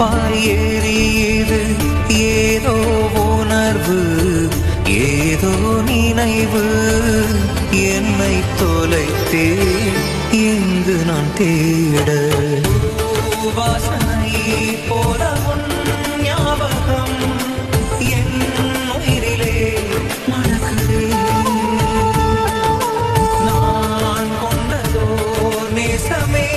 பாயேறியது ஏதோ உணர்வு ஏதோ நினைவு. என்னை தொலைத்தே இங்கு நான் தேட. வாசனை போல ஞாபகம் என் உயிரிலே நான் கொண்டதோ நேசமே.